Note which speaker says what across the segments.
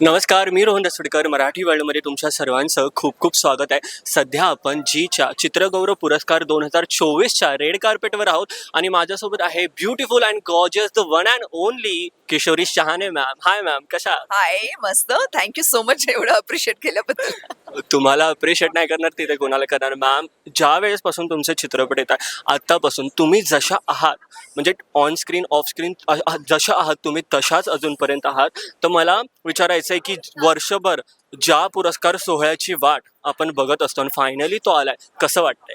Speaker 1: नमस्कार मी रोहन रसोडकर मराठी वर्ल्डमध्ये तुमच्या सर्वांचं खूप खूप स्वागत आहे. सध्या आपण जीच्या चित्रगौरव पुरस्कार दोन हजार चोवीसच्या रेड कार्पेटवर आहोत आणि माझ्यासोबत आहे beautiful and gorgeous the one and only Kishori Shahane ma'am hi ma'am कशा
Speaker 2: हाय मस्त. थँक्यू सो मच एवढं अप्रिशिएट केल्याबद्दल.
Speaker 1: तुम्हाला अप्रिशिएट नाही करणार तिथे कोणाला करणार. मॅम ज्या वेळेसपासून तुमचे चित्रपट येतात आत्तापासून तुम्ही जशा आहात म्हणजे ऑन स्क्रीन ऑफ स्क्रीन जशा आहात तुम्ही तशाच अजूनपर्यंत आहात. तर मला विचारायचं आहे की वर्षभर ज्या पुरस्कार सोहळ्याची वाट आपण बघत असतो आणि फायनली तो आलाय कसं वाटतंय?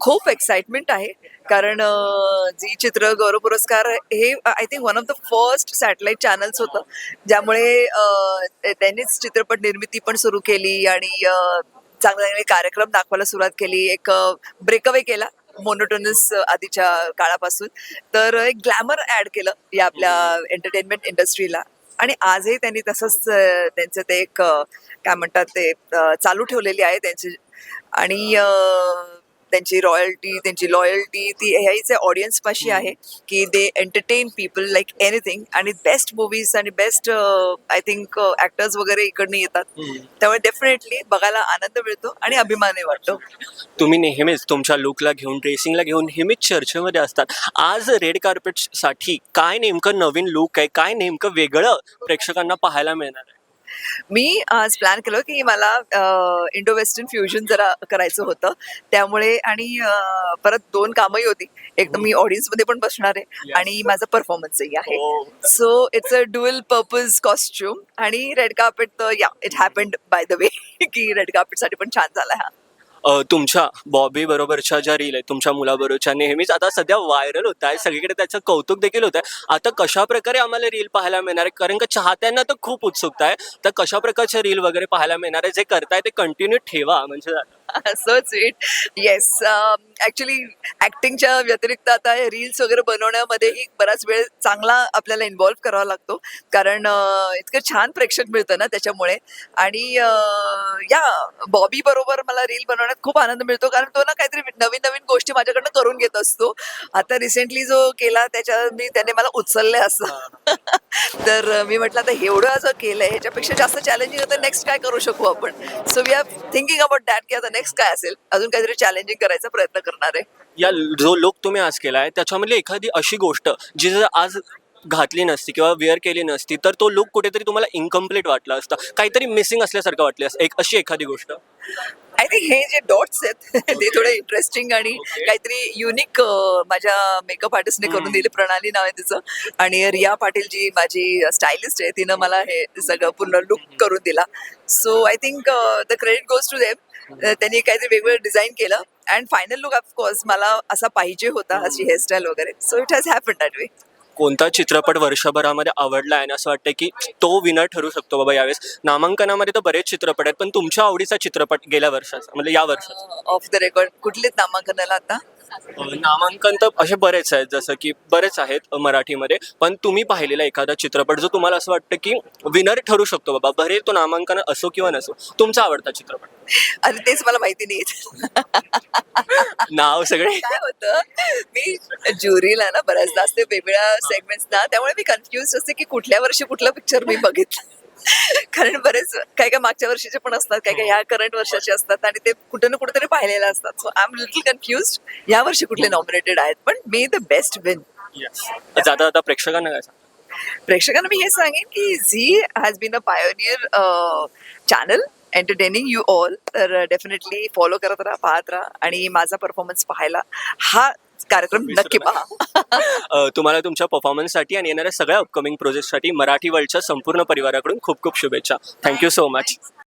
Speaker 2: खूप एक्साइटमेंट आहे. कारण जी चित्र गौरव पुरस्कार हे I think one of the first satellite channels होतं. ज्यामुळे त्यांनीच चित्रपट निर्मिती पण सुरू केली आणि चांगले चांगले कार्यक्रम दाखवायला सुरुवात केली. एक ब्रेकअवे केला मोनोटोनस आधीच्या काळापासून. तर एक ग्लॅमर ऍड केलं या आपल्या एंटरटेनमेंट इंडस्ट्रीला आणि आजही त्यांनी तसंच त्यांचं ते एक काय म्हणतात ते चालू ठेवलेली आहे त्यांची. आणि त्यांची रॉयल्टी त्यांची लॉयल्टी ती ह्याच ऑडियन्स पाशी आहे की they entertain people like anything आणि बेस्ट मूवीज आणि बेस्ट आय थिंक ऍक्टर्स वगैरे इकडनं येतात. त्यामुळे डेफिनेटली बघायला आनंद मिळतो आणि अभिमानही वाटतो
Speaker 1: तुम्ही नेहमीच तुमच्या लुकला घेऊन ड्रेसिंगला घेऊन नेहमीच चर्चेमध्ये असतात. आज रेड कार्पेटसाठी काय नेमकं नवीन लुक आहे? काय नेमकं वेगळं प्रेक्षकांना पाहायला मिळणार आहे?
Speaker 2: मी आज प्लॅन केलं की मला इंडो वेस्टर्न फ्युजन जरा करायचं होतं. त्यामुळे आणि परत दोन कामही होती. एक तर मी ऑडियन्समध्ये पण बसणार आहे. आणि माझा परफॉर्मन्सही आहे. So it's a dual purpose costume आणि रेड कार्पेट तर या it happened by the way की रेड कार्पेटसाठी पण छान झाला हा.
Speaker 1: तुमच्या बॉबी बरोबरच्या ज्या रील आहेत तुमच्या मुलाबरोबरच्या नेहमीच. आता सध्या व्हायरल होत आहे. सगळीकडे त्याचं कौतुक देखील होत आहे. आता कशा प्रकारे आम्हाला रील पाहायला मिळणार आहे? कारण का चाहत्यांना तर खूप उत्सुकता आहे. तर कशा प्रकारच्या रील वगैरे पाहायला मिळणार आहे? जे करताय ते कंटिन्यू ठेवा. म्हणजे
Speaker 2: सो स्वीट येस ऍक्च्युली ऍक्टिंगच्या व्यतिरिक्त आता रील्स वगैरे बनवण्यामध्येही बराच वेळ चांगला आपल्याला इन्व्हॉल्व करावा लागतो. कारण इतकं छान प्रेक्षक मिळतं ना त्याच्यामुळे. आणि या बॉबी बरोबर मला रील बनवण्यात खूप आनंद मिळतो. कारण तो ना काहीतरी नवीन नवीन गोष्टी माझ्याकडनं करून घेत असतो. आता रिसेंटली जो केला त्याच्या मी त्याने मला उचललंय असं. तर मी म्हटलं आता एवढं असं केलंय ह्याच्यापेक्षा जास्त चॅलेंजिंग आता नेक्स्ट काय करू शकू आपण? So we are thinking about that की आता नेक्स्ट काय असेल? अजून काहीतरी चॅलेंजिंग करायचा प्रयत्न करणार आहे.
Speaker 1: या जो लोक तुम्ही आज केला आहे त्याच्यामधली एखादी अशी गोष्ट जी जर आज घातली नसती किंवा वेअर केली नसती तर तो लुक कुठेतरी तुम्हाला इनकम्प्लीट वाटला असता. काहीतरी मिसिंग असल्यासारखं वाटलं असतं एक अशी एखादी गोष्ट.
Speaker 2: आय थिंक हे जे डॉट्स आहेत ते थोडे इंटरेस्टिंग आणि. काहीतरी युनिक माझ्या मेकअप आर्टिस्टने करून. दिले प्रणाली नाव आहे तिचं. आणि रिया पाटील जी माझी स्टायलिस्ट आहे तिनं मला हे सगळं पूर्ण लुक करून दिला. So I think the credit goes to them त्यांनी काहीतरी वेगवेगळं डिझाईन केलं. अँड फायनल लुक ऑफकोर्स मला असा पाहिजे होता अशी हेअरस्टाईल वगैरे. So it has happen that way
Speaker 1: कोणता चित्रपट वर्षभरामध्ये आवडला आहे? आणि असं वाटतं की तो विनर ठरू शकतो बाबा यावेळेस. नामांकनामध्ये तर बरेच चित्रपट आहेत पण तुमच्या आवडीचा चित्रपट गेल्या वर्षाचा म्हणजे या वर्षाचा.
Speaker 2: ऑफ द रेकॉर्ड कुठलीच नामांकनाला आता?
Speaker 1: नामांकन तर असे बरेच आहेत जसं की बरेच आहेत मराठीमध्ये पण तुम्ही पाहिलेला एखादा चित्रपट जो तुम्हाला असं वाटतं की विनर ठरू शकतो बाबा भरे तो नामांकन असो किंवा नसो तुमचा आवडता चित्रपट?
Speaker 2: अरे तेच मला माहिती नाही.
Speaker 1: नाव सगळे?
Speaker 2: काय होतं मी ज्युरीला ना बऱ्याचदा असते वेगवेगळ्या सेगमेंट्स ना त्यामुळे मी कन्फ्युज असते की कुठल्या वर्षी कुठला पिक्चर मी बघितला. कारण बरेच काय काय मागच्या वर्षीचे पण असतात काय काय ह्या करंट वर्षाचे असतात आणि ते कुठे ना कुठेतरी पाहिलेले असतात. So I am little confuse या वर्षी कुठले नॉमिनेटेड आहेत पण मे द बेस्ट विन
Speaker 1: जाता प्रेक्षकांना काय सांगता?
Speaker 2: प्रेक्षकांना मी हे सांगेन की Zee has been a pioneer channel entertaining you all तर डेफिनेटली फॉलो करत राहा पाहत राहा आणि माझा परफॉर्मन्स पाहायला. हा कार्यक्रम नक्की पहा.
Speaker 1: तुम्हाला तुमच्या परफॉर्मन्ससाठी आणि येणाऱ्या सगळ्या अपकमिंग प्रोजेक्टसाठी मराठी वर्ल्डच्या संपूर्ण परिवाराकडून खूप खूप शुभेच्छा. Thank you so much